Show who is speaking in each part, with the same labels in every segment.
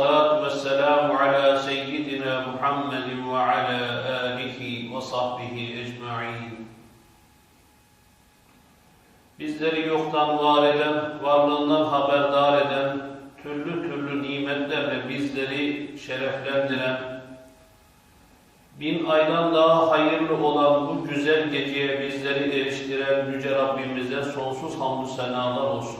Speaker 1: والصلاة والسلام على سيدنا محمد وعلى آله وصحبه أجمعين Bizleri yoktan var eden, varlığından haberdar eden, türlü türlü nimetlerle bizleri şereflendiren, bin aydan daha hayırlı olan bu güzel geceye bizleri eriştiren Yüce Rabbimize sonsuz hamdü senalar olsun.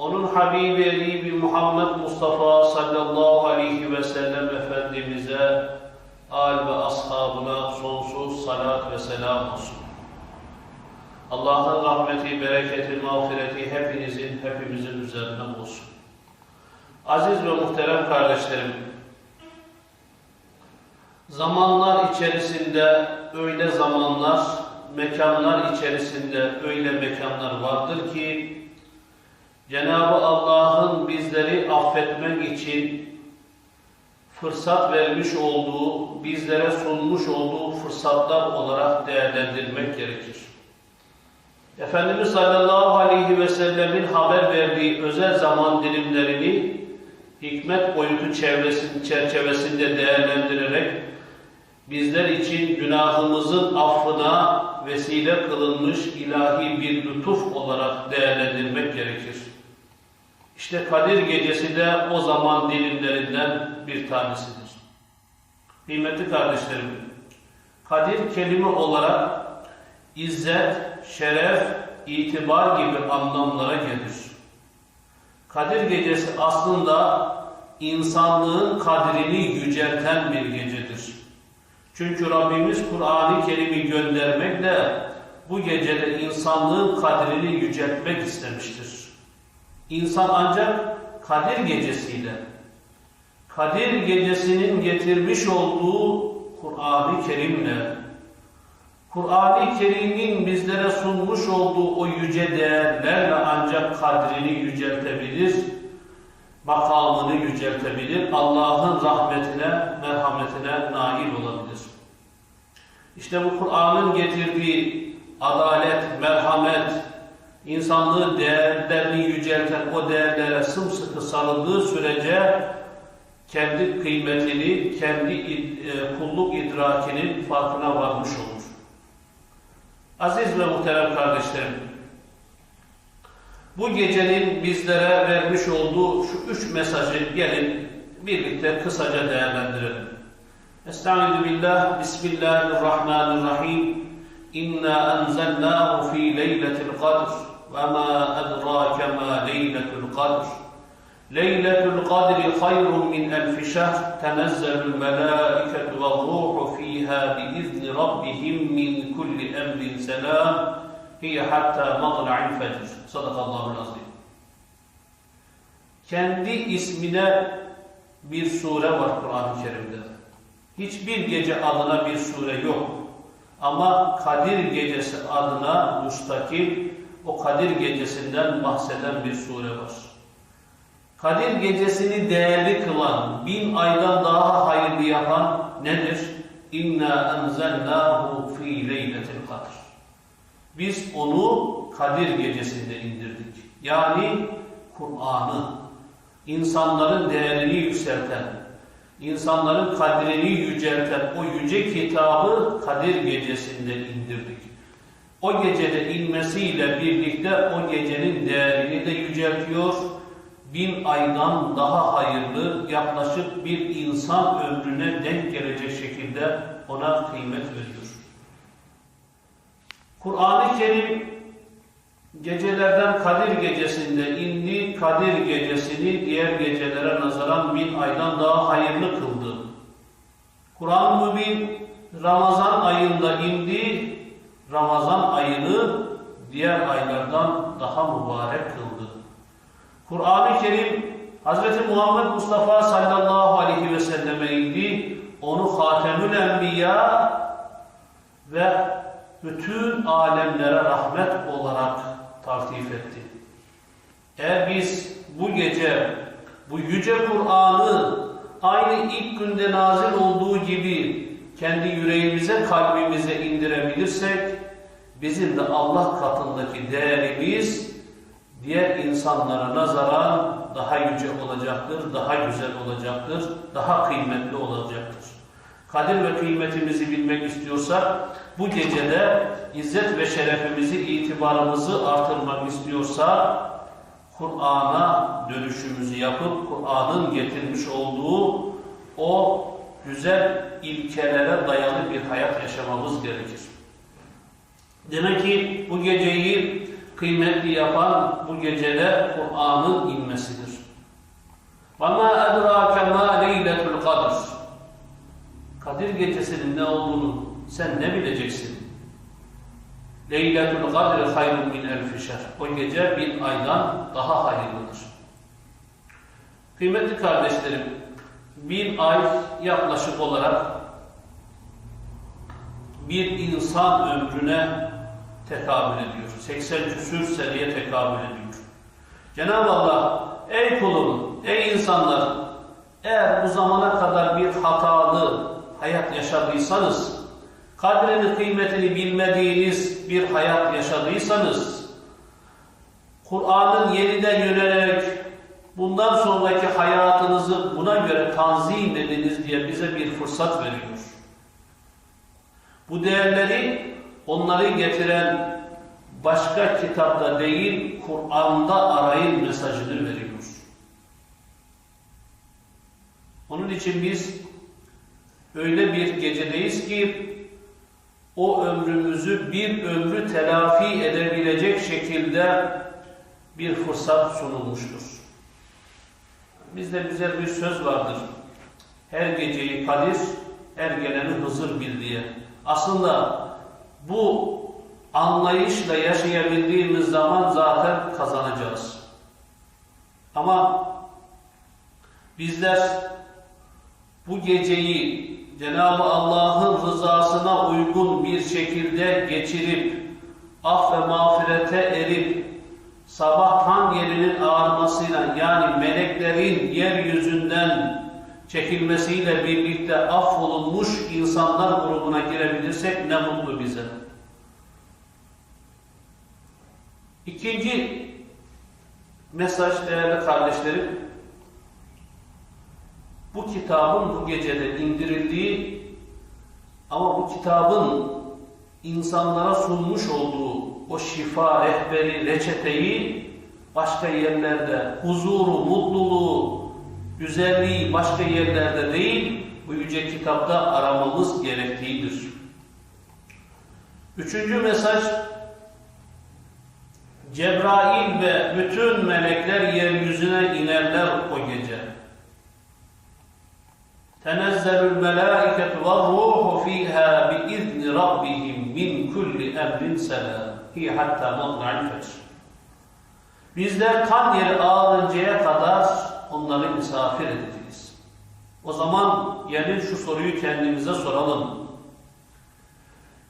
Speaker 1: Onun Habibi Edibi Muhammed Mustafa sallallahu aleyhi ve sellem Efendimiz'e, al ve ashabına sonsuz salat ve selam olsun. Allah'ın rahmeti, bereketi, mağfireti hepinizin, hepimizin üzerine olsun. Aziz ve muhterem kardeşlerim, zamanlar içerisinde öyle zamanlar, mekanlar içerisinde öyle mekanlar vardır ki, Cenab-ı Allah'ın bizleri affetmek için fırsat vermiş olduğu, bizlere sunmuş olduğu fırsatlar olarak değerlendirmek gerekir. Efendimiz sallallahu aleyhi ve sellemin haber verdiği özel zaman dilimlerini hikmet boyutu çerçevesinde değerlendirerek bizler için günahımızın affına vesile kılınmış ilahi bir lütuf olarak değerlendirmek gerekir. İşte Kadir Gecesi de o zaman dilimlerinden bir tanesidir. Kıymetli kardeşlerim, Kadir kelime olarak izzet, şeref, itibar gibi anlamlara gelir. Kadir Gecesi aslında insanlığın kadrini yücelten bir gecedir. Çünkü Rabbimiz Kur'an-ı Kerim'i göndermekle bu gecede insanlığın kadrini yüceltmek istemiştir. İnsan ancak Kadir Gecesiyle, Kadir Gecesi'nin getirmiş olduğu Kur'an-ı Kerim'le, Kur'an-ı Kerim'in bizlere sunmuş olduğu o yüce değerlerle ancak kadrini yüceltebilir, makamını yüceltebilir, Allah'ın rahmetine, merhametine nail olabilir. İşte bu Kur'an'ın getirdiği adalet, merhamet, insanlığı değerlerini yücelten o değerlere sımsıkı sarıldığı sürece kendi kıymetini, kendi kulluk idrakinin farkına varmış olur. Aziz ve muhterem kardeşlerim, bu gecenin bizlere vermiş olduğu şu üç mesajı gelin birlikte kısaca değerlendirelim. Estaizu billah, Bismillahirrahmanirrahim. İnna enzelnahu fi leyletil kadr ma edrake ma leyletul kadr. Leyletul kadri hayrun min elfi şehr tenezzelul melâiketu ve ruhu fîhâ biizni rabbihim min kulli emrin selam hiye hatta matla'il fecr. Sadakallahul azim. Kendi ismine bir sure var Kur'an-ı Kerim'de. Hiçbir gece adına bir sure yok. Ama Kadir Gecesi adına müstakil o Kadir Gecesi'nden bahseden bir sure var. Kadir Gecesini değerli kılan, bin aydan daha hayırlı yapan nedir? İnna enzelnahu fi leyletil kadr. Biz onu Kadir Gecesi'nde indirdik. Yani Kur'an'ı insanların değerini yükselten, insanların kadrini yücelten o yüce kitabı Kadir Gecesi'nde indirdik. O gecede inmesiyle birlikte o gecenin değerini de yüceltiyor. Bin aydan daha hayırlı yaklaşık bir insan ömrüne denk gelecek şekilde ona kıymet veriyor. Kur'an-ı Kerim gecelerden Kadir gecesinde indi, Kadir gecesini diğer gecelere nazaran bin aydan daha hayırlı kıldı. Kur'an-ı Mübin Ramazan ayında indi, Ramazan ayını diğer aylardan daha mübarek kıldı. Kur'an-ı Kerim Hz. Muhammed Mustafa sallallahu aleyhi ve selleme indi, onu Hatemül Enbiya ve bütün alemlere rahmet olarak taktif etti. Eğer biz bu gece bu yüce Kur'an'ı aynı ilk günde nazil olduğu gibi kendi yüreğimize, kalbimize indirebilirsek, bizim de Allah katındaki değerimiz diğer insanlara nazaran daha yüce olacaktır, daha güzel olacaktır, daha kıymetli olacaktır. Kadir ve kıymetimizi bilmek istiyorsak bu gecede izzet ve şerefimizi, itibarımızı artırmak istiyorsa Kur'an'a dönüşümüzü yapıp Kur'an'ın getirmiş olduğu o güzel ilkelere dayalı bir hayat yaşamamız gerekir. Demek ki bu geceyi kıymetli yapan bu gecede Kur'an'ın inmesidir. وَمَا اَدْرَاكَ مَا لَيْلَةُ الْقَدْرِ Kadir gecesinin ne olduğunu sen ne bileceksin? Leyletul kadri hayrun min elfi şer. O gece bin aydan daha hayırlıdır. Kıymetli kardeşlerim, bin ay yaklaşık olarak bir insan ömrüne tekabül ediyor. 80 küsür seneye tekabül ediyor. Cenab-ı Allah, ey kulum, ey insanlar, eğer bu zamana kadar bir hatalı hayat yaşadıysanız, kadrini kıymetini bilmediğiniz bir hayat yaşadıysanız, Kur'an'ın yeniden yönelerek bundan sonraki hayatınızı buna göre tanzim ediniz diye bize bir fırsat veriyor. Bu değerleri onları getiren başka kitapta değil Kur'an'da arayın mesajını veriyor. Onun için biz öyle bir gecedeyiz ki o ömrümüzü bir ömrü telafi edebilecek şekilde bir fırsat sunulmuştur. Bizde güzel bir söz vardır. Her geceyi Kadir, her geleni Hızır bil diye. Aslında bu anlayışla yaşayabildiğimiz zaman zaten kazanacağız. Ama bizler bu geceyi Cenab-ı Allah'ın rızasına uygun bir şekilde geçirip af ve mağfirete erip sabah tan yerinin ağarmasıyla yani meleklerin yeryüzünden çekilmesiyle birlikte affolunmuş insanlar grubuna girebilirsek ne mutlu bize. İkinci mesaj değerli kardeşlerim, bu kitabın bu gecede indirildiği ama bu kitabın insanlara sunmuş olduğu o şifa, rehberi, reçeteyi başka yerlerde, huzuru, mutluluğu, güzelliği başka yerlerde değil, bu yüce kitapta aramamız gerektiğidir. Üçüncü mesaj, Cebrail ve bütün melekler yeryüzüne inerler o gece. Tenezzelül melâiketu ve ruhu fîhâ biizni rabbihim min kulli emrin selam. Hi hatta matla'il fecr. Bizler kan yeri ağırıncaya kadar onları misafir edeceğiz. O zaman gelin şu soruyu kendimize soralım.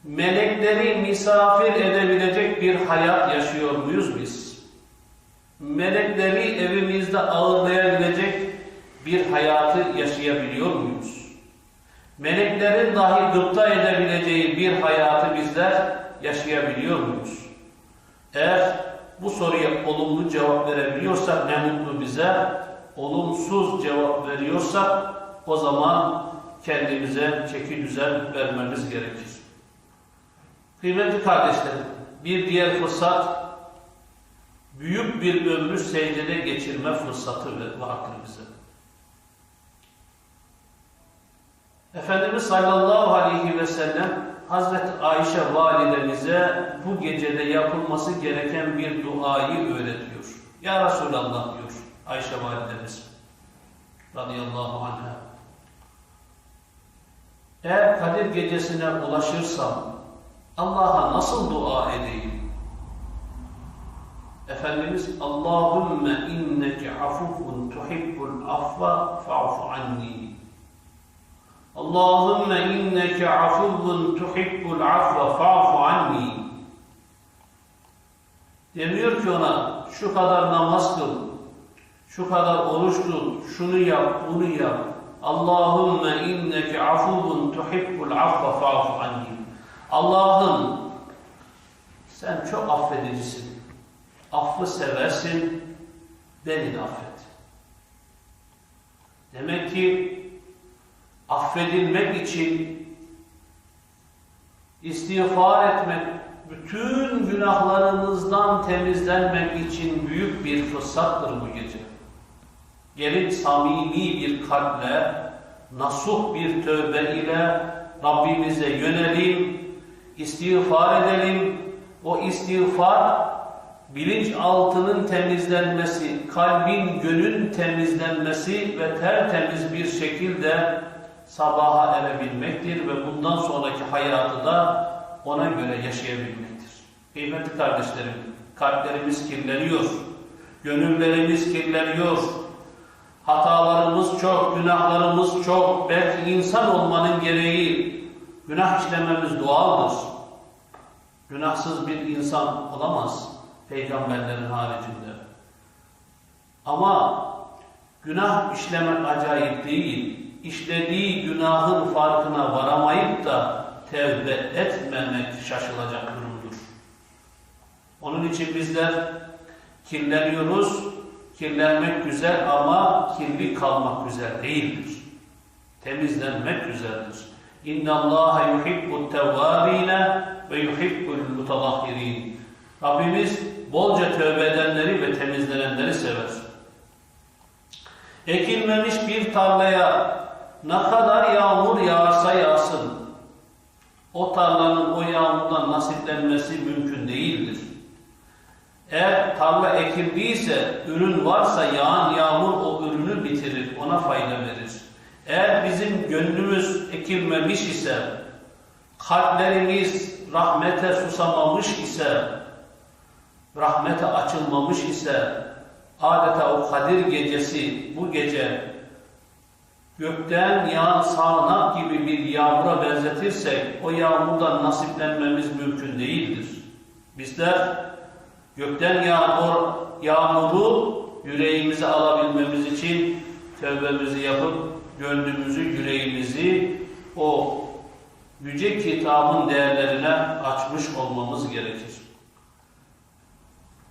Speaker 1: Melekleri misafir edebilecek bir hayat yaşıyor muyuz biz? Melekleri evimizde ağırlayabilecek bir hayatı yaşayabiliyor muyuz? Meleklerin dahi gıpta edebileceği bir hayatı bizler yaşayabiliyor muyuz? Eğer bu soruya olumlu cevap verebiliyorsak ne mutlu bize, olumsuz cevap veriyorsak o zaman kendimize çeki düzen vermemiz gerekir. Kıymetli kardeşlerim, bir diğer fırsat büyük bir ömrü secdede geçirme fırsatı vardır bize. Efendimiz sallallahu aleyhi ve sellem Hazreti Ayşe validemize bu gecede yapılması gereken bir duayı öğretiyor. Ya Resulallah diyor Ayşe validemiz radıyallahu anh'a. Eğer Kadir gecesine ulaşırsam Allah'a nasıl dua edeyim? Efendimiz Allahümme inneke afufun tuhibbul affa fa'fu anni Allahümme inneke afuzzun tuhibbul afva fa'fu anni. Demiyor ki ona şu kadar namaz kıl, şu kadar oruç tut, şunu yap, bunu yap. Allahümme inneke afuzzun tuhibbul afva fa'fu anni. Allah'ım Sen çok affedicisin. Affı seversin. Beni de affet. Demek ki affedilmek için istiğfar etmek, bütün günahlarımızdan temizlenmek için büyük bir fırsattır bu gece. Gelin samimi bir kalple, nasuh bir tövbe ile Rabbimize yönelim, istiğfar edelim. O istiğfar bilinç altının temizlenmesi, kalbin, gönül temizlenmesi ve tertemiz bir şekilde sabaha erebilmektir ve bundan sonraki hayatı da ona göre yaşayabilmektir. Kıymetli kardeşlerim, kalplerimiz kirleniyor, gönüllerimiz kirleniyor, hatalarımız çok, günahlarımız çok, belki insan olmanın gereği günah işlememiz doğaldır. Günahsız bir insan olamaz peygamberlerin haricinde. Ama günah işlemek acayip değil. İşlediği günahın farkına varamayıp da tevbe etmemek şaşılacak durumdur. Onun için bizler kirleniyoruz. Kirlenmek güzel ama kirli kalmak güzel değildir. Temizlenmek güzeldir. İnna Allah yuhibbut tevvabine ve yuhibbul mutadahhirin. Rabbimiz bolca tövbe edenleri ve temizlenenleri sever. Ekilmemiş bir tarlaya ne kadar yağmur yağarsa yağsın, o tarlanın o yağmurdan nasiplenmesi mümkün. Eğer tarla ekildiyse, ürün varsa yağan yağmur o ürünü bitirir, ona fayda verir. Eğer bizim gönlümüz ekilmemiş ise, kalplerimiz rahmete susamamış ise, rahmete açılmamış ise, adeta o Kadir gecesi, bu gece gökten yağan sağanak gibi bir yağmura benzetirsek, o yağmurdan nasiplenmemiz mümkün değildir. Bizler gökten yağmur, yağmuru yüreğimize alabilmemiz için tövbemizi yapıp gönlümüzü, yüreğimizi o yüce kitabın değerlerine açmış olmamız gerekir.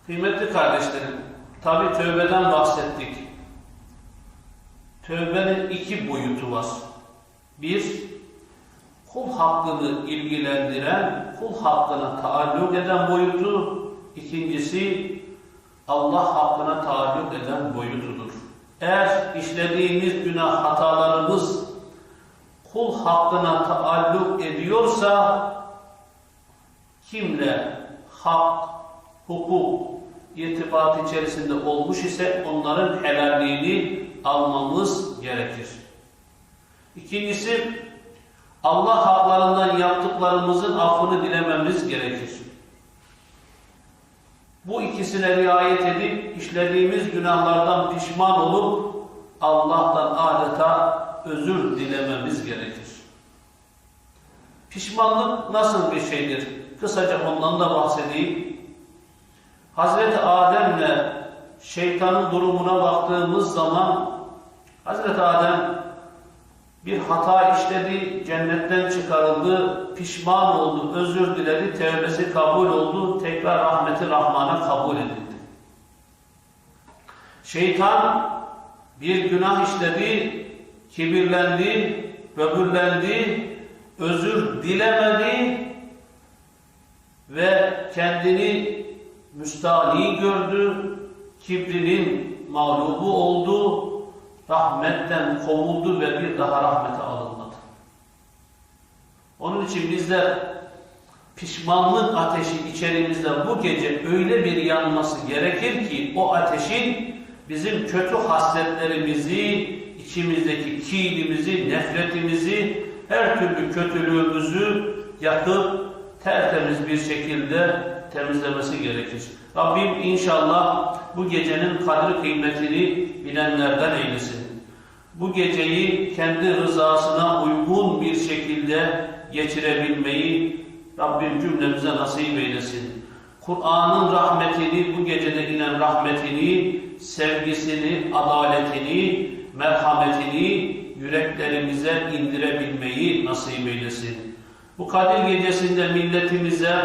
Speaker 1: Kıymetli kardeşlerim, tabi tövbeden bahsettik. Tövbenin iki boyutu var. Bir, kul hakkını ilgilendiren, kul hakkına taalluk eden boyutu. İkincisi, Allah hakkına taalluk eden boyutudur. Eğer işlediğimiz günah hatalarımız kul hakkına taalluk ediyorsa, kimle hak, hukuk, irtibat içerisinde olmuş ise onların helalliğini almamız gerekir. İkincisi, Allah haklarından yaptıklarımızın affını dilememiz gerekir. Bu ikisine riayet edip işlediğimiz günahlardan pişman olup Allah'tan adeta özür dilememiz gerekir. Pişmanlık nasıl bir şeydir? Kısaca ondan da bahsedeyim. Hazreti Adem'le şeytanın durumuna baktığımız zaman Hazreti Adem bir hata işledi, cennetten çıkarıldı, pişman oldu, özür diledi, tevbesi kabul oldu, tekrar rahmeti Rahman'a kabul edildi. Şeytan bir günah işledi, kibirlendi, böbürlendi, özür dilemedi ve kendini müstahni gördü, kibrinin mağlubu oldu, rahmetten kovuldu ve bir daha rahmete alınmadı. Onun için bizler pişmanlık ateşi içerimizde bu gece öyle bir yanması gerekir ki o ateşin bizim kötü hasletlerimizi, içimizdeki kinimizi, nefretimizi, her türlü kötülüğümüzü yakıp tertemiz bir şekilde temizlemesi gerekir. Rabbim inşallah bu gecenin kadri kıymetini bilenlerden eylesin. Bu geceyi kendi rızasına uygun bir şekilde geçirebilmeyi Rabbim cümlemize nasip eylesin. Kur'an'ın rahmetini, bu gecede inen rahmetini, sevgisini, adaletini, merhametini yüreklerimize indirebilmeyi nasip eylesin. Bu Kadir gecesinde milletimize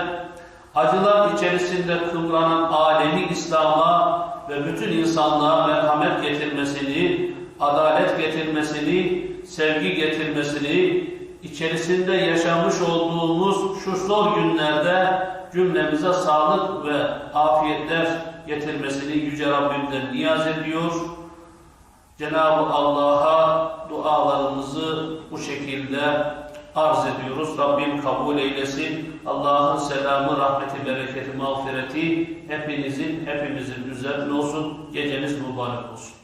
Speaker 1: acılar içerisinde kıvranan alemi İslam'a ve bütün insanlığa merhamet getirmesini, adalet getirmesini, sevgi getirmesini, içerisinde yaşamış olduğumuz şu zor günlerde cümlemize sağlık ve afiyetler getirmesini Yüce Rabbimden niyaz ediyor. Cenab-ı Allah'a dualarımızı bu şekilde arz ediyoruz. Rabbim kabul eylesin. Allah'ın selamı, rahmeti, bereketi, mağfireti hepinizin, hepimizin üzerine olsun. Geceniz mübarek olsun.